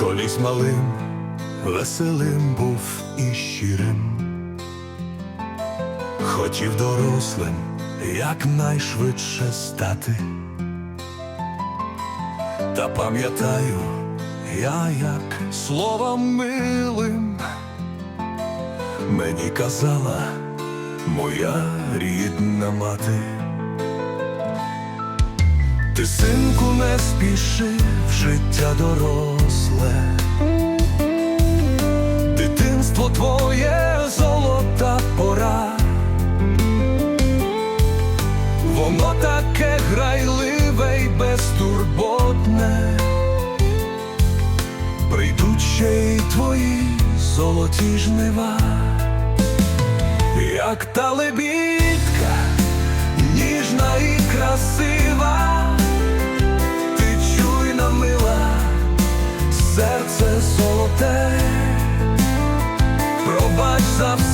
Колись малим, веселим був і щирим, хотів дорослим якнайшвидше стати. Та пам'ятаю я, як словом милим мені казала моя рідна мати. Ти, синку, не спіши в життя доросле, дитинство твоє золота пора, воно таке грайливе й безтурботне, прийдуть ще й твої золоті жнива, як та лебідка, ніжна і красива.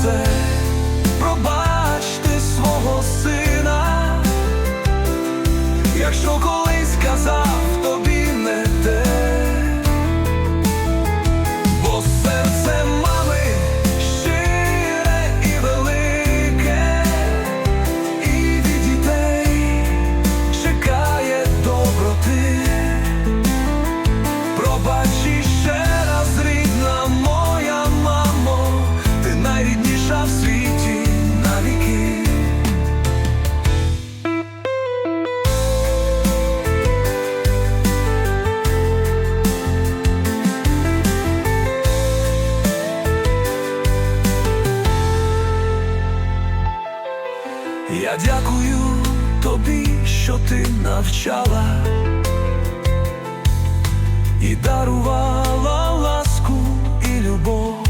bird. Я дякую тобі, що ти навчала і дарувала ласку і любов.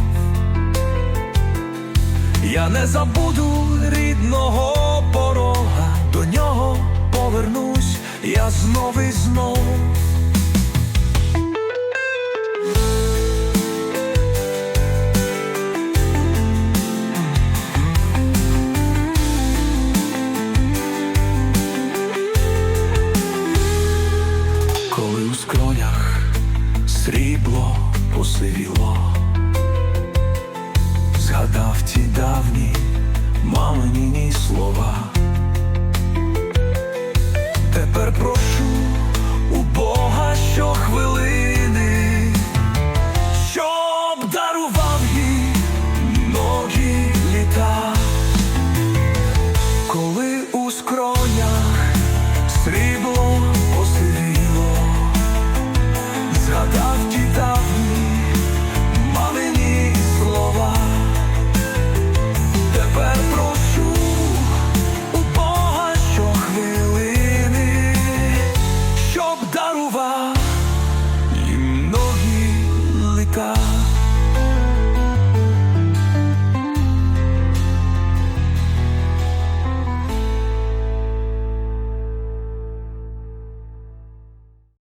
Я не забуду рідного порога, до нього повернусь я знов і знов. Срібло посивіло, згадав ті давні мамині слова.